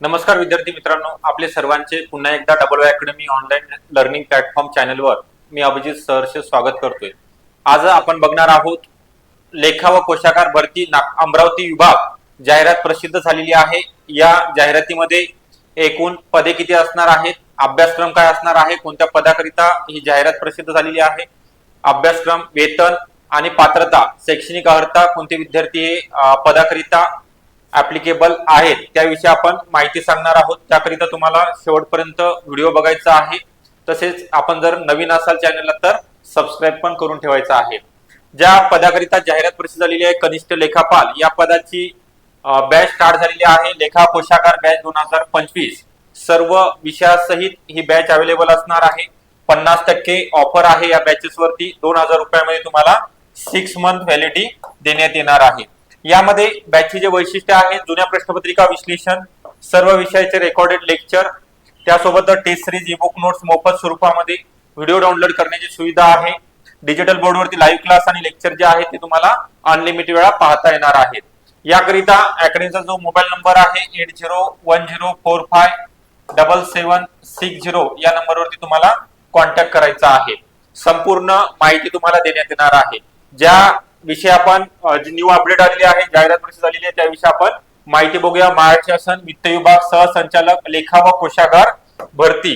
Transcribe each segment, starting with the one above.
नमस्कार विद्यार्थी मित्रांनो आपले सर्वांचे पुन्हा एकदा double academy online learning platform चॅनलवर मी अभिजित सरचे स्वागत करतोय. आज आपण बघणार आहोत लेखा व कोशाकार भरती ना- अमरावती विभाग जाहिरात प्रसिद्ध झालेली आहे. या जाहिरातीमध्ये एकूण पदे किती असणार आहेत? अभ्यासक्रम काय असणार आहे? कोणत्या पदाकरिता ही जाहिरात प्रसिद्ध झालेली आहे? अभ्यासक्रम वेतन आणि पात्रता शैक्षणिक अर्हता कोणते विद्यार्थी हे पदाकरिता ऍप्लिकेबल आहेत त्याविषयी आपण माहिती सांगणार आहोत. त्याकरिता तुम्हाला शेवटपर्यंत व्हिडिओ बघायचा आहे. तसेच आपण जर नवीन असाल चॅनलला तर सबस्क्राईब पण करून ठेवायचं आहे. ज्या पदाकरिता जाहिरात प्रसिद्ध झालेली आहे कनिष्ठ लेखापाल या पदाची बॅच स्टार्ट झालेली आहे. लेखा कोशागार बॅच दोन हजार पंचवीस. सर्व विषयासहित ही बॅच अवेलेबल असणार आहे. पन्नास टक्के ऑफर आहे या बॅचेस वरती. दोन हजार रुपयामध्ये तुम्हाला सिक्स मंथ व्हॅलिडिटी देण्यात येणार आहे. यामध्ये बॅचची जे वैशिष्ट्य आहे जुन्या प्रश्नपत्रिका विश्लेषण सर्व विषयाचे रेकॉर्डेड लेक्चर त्यासोबत टेस्ट सिरीज बुक नोट्स मोफत स्वरूपामध्ये व्हिडिओ डाउनलोड करण्याची सुविधा आहे. डिजिटल बोर्डवरती लाईव्ह क्लास आणि लेक्चर जे आहे ते तुम्हाला अनलिमिटेड वेळा पाहता येणार आहेत. याकरिता अकॅडमीचा जो मोबाईल नंबर आहे eight zero one zero four five double seven six zero या नंबरवरती तुम्हाला कॉन्टॅक्ट करायचा आहे. संपूर्ण माहिती तुम्हाला देण्यात येणार आहे. ज्या विषय आपण जी न्यू अपडेट आलेली आहे जाहिरात प्रसिद्ध झालेली आहे त्याविषयी आपण माहिती बघूया. महाराष्ट्र शासन वित्त विभाग सहसंचालक लेखा व कोशागार भरती.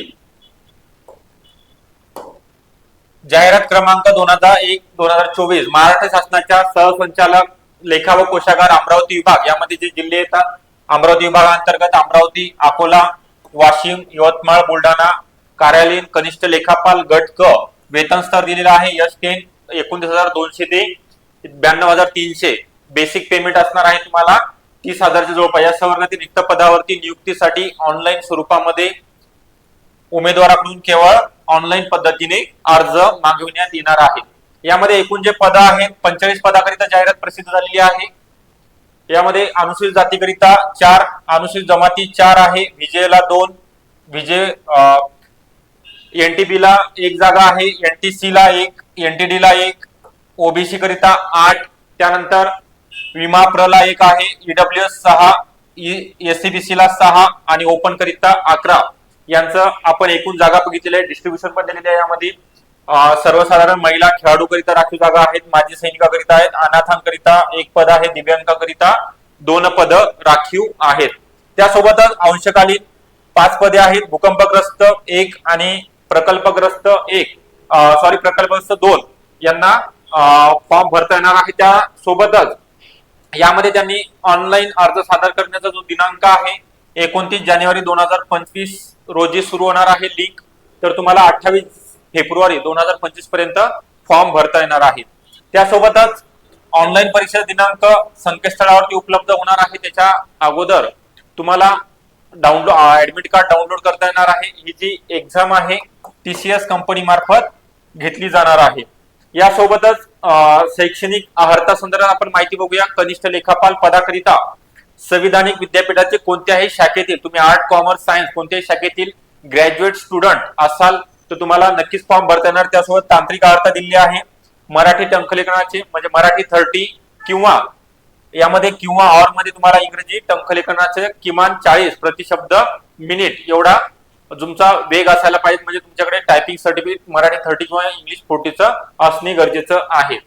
जाहिरात क्रमांक दोन हजार एक दोन हजार चोवीस. महाराष्ट्र शासनाच्या सहसंचालक लेखा व कोशागार अमरावती विभाग. यामध्ये जे जिल्हे येतात अमरावती विभागांतर्गत अमरावती अकोला वाशिम यवतमाळ बुलढाणा कार्यालयीन कनिष्ठ लेखापाल गट क वेतन स्तर दिलेला आहे. यश टेन एकोणतीस हजार दोनशे ते ब्याण्णव हजार तीनशे. बेसिक पेमेंट असणार आहे तुम्हाला तीस हजारच्या जवळपास. या संवर्गातील रिक्त पदावरती नियुक्तीसाठी ऑनलाईन स्वरूपामध्ये उमेदवाराकडून केवळ ऑनलाईन पद्धतीने अर्ज मागविण्यात येणार आहे यामध्ये एकूण जे पद आहेत पंचेचाळीस पदाकरिता जाहिरात प्रसिद्ध झालेली आहे. यामध्ये अनुसूचित जातीकरिता चार अनुसूचित जमाती चार आहे. विजयला दोन विजय एनटीबी ला एक जागा आहे एनटीसी ला एक एनटीडी ला एक ओबीसी करिता आठ त्यानंतर विमा प्रला एक आहे ईडब्ल्यू एस सहा एससीबीसी ला सहा आणि ओपन करिता अकरा. यांचं आपण एकूण जागा बघितलेलं आहे डिस्ट्रीब्युशन पण दिलेली आहे यामध्ये. सर्वसाधारण महिला खेळाडूकरिता राखीव जागा आहेत माजी सैनिकाकरिता आहेत अनाथांकरिता एक पद आहे दिव्यांगाकरिता दोन पद राखीव आहेत. त्यासोबतच अंशकालीन पाच पदे आहेत भूकंपग्रस्त एक आणि प्रकल्पग्रस्त एक. सॉरी प्रकल्पग्रस्त दोन. यांना फॉर्म भरता येणार आहे त्या सोबतच यामध्ये त्यांनी ऑनलाईन अर्ज सादर करण्याचा जो दिनांक आहे एकोणतीस जानेवारी दोन हजार पंचवीस रोजी सुरू होणार आहे लिंक तर तुम्हाला अठ्ठावीस फेब्रुवारी दोन हजार पंचवीसपर्यंत फॉर्म भरता येणार आहे. त्यासोबतच ऑनलाईन परीक्षा दिनांक संकेतस्थळावरती उपलब्ध होणार आहे. त्याच्या अगोदर तुम्हाला डाउनलोड ऍडमिट कार्ड डाउनलोड करता येणार आहे. ही जी एक्झाम आहे टीसीएस कंपनी मार्फत घेतली जाणार आहे. यासोबतच शैक्षणिक अर्हता संदर्भात आपण माहिती बघूया. कनिष्ठ लेखापाल पदाकरिता संविधानिक विद्यापीठाचे कोणत्याही शाखेतील तुम्ही आर्ट कॉमर्स सायन्स कोणत्याही शाखेतील ग्रॅज्युएट स्टुडंट असाल तर तुम्हाला नक्कीच फॉर्म भरता येणार. त्यासोबत तांत्रिक अर्हता दिली आहे. मराठी टंकलेखनाचे म्हणजे मराठी थर्टी किंवा यामध्ये किंवा ऑरमध्ये तुम्हाला इंग्रजी टंकलेखनाचे किमान चाळीस प्रतिशब्द मिनिट एवढा तुमचा वेग असायला पाहिजे. म्हणजे तुमच्याकडे टायपिंग सर्टिफिकेट मराठी थर्टी किंवा इंग्लिश फोर्टीचं असणे गरजेचं आहे.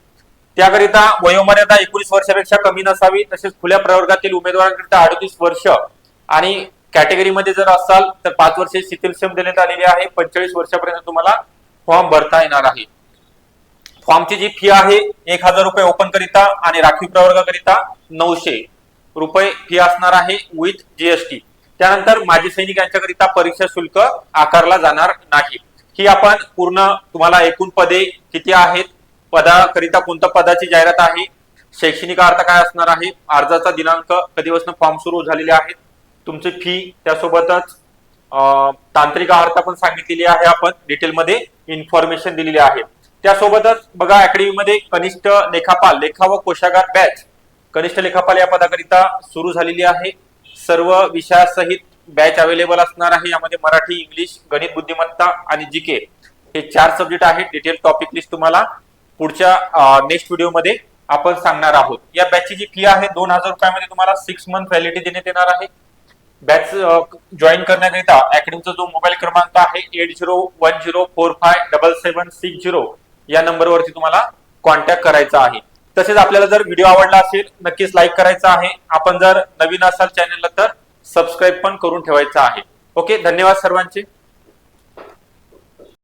त्याकरिता वयोमर्यादा एकोणीस वर्षापेक्षा कमी नसावी तसेच खुल्या प्रवर्गातील उमेदवारांकरिता अडतीस वर्ष आणि कॅटेगरीमध्ये जर असाल तर पाच वर्षे शिथिलक्षम देण्यात आलेली आहे. पंचेचाळीस वर्षापर्यंत तुम्हाला फॉर्म भरता येणार आहे. फॉर्मची जी फी आहे एक हजार रुपये ओपन करिता आणि राखीव प्रवर्गाकरिता नऊशे रुपये फी असणार आहे विथ जीएसटी त्यानंतर माजी सैनिक यांच्याकरिता परीक्षा शुल्क आकारला जाणार नाही. ही आपण पूर्ण तुम्हाला एकूण पदे किती आहेत? पदाकरिता कोणत्या पदाची जाहिरात आहे? शैक्षणिक अर्थ काय असणार आहे? अर्जाचा दिनांक कधीपासून फॉर्म सुरू झालेले आहेत? तुमची फी त्यासोबतच तांत्रिक अर्थ पण सांगितलेली आहे आपण. डिटेलमध्ये इन्फॉर्मेशन दिलेली आहे. त्यासोबतच बघा अकॅडमीमध्ये कनिष्ठ लेखापाल लेखा व कोशागार बॅच कनिष्ठ लेखापाल या पदाकरिता सुरू झालेली आहे. सर्व विषयासहित बॅच अवेलेबल असणार आहे. यामध्ये मराठी इंग्लिश गणित बुद्धिमत्ता आणि जीके हे चार सब्जेक्ट आहेत. डिटेल टॉपिक लिस्ट तुम्हाला पुढच्या नेक्स्ट व्हिडिओमध्ये आपण सांगणार आहोत. या बॅचची जी फी आहे दोन हजार रुपयामध्ये तुम्हाला सिक्स मंथ व्हॅलिडिटी देण्यात येणार आहे. बॅच जॉईन करण्याकरिता अकॅडमीचा जो मोबाईल क्रमांक आहे eight zero one zero four five double seven six zero या नंबरवरती तुम्हाला कॉन्टॅक्ट करायचा आहे. तसेच आपल्याला जर व्हिडिओ आवडला असेल नक्कीच लाईक करायचा आहे. आपण जर नवीन असाल चॅनलला तर सबस्क्राईब पण करून ठेवायचा आहे. ओके धन्यवाद सर्वांचे.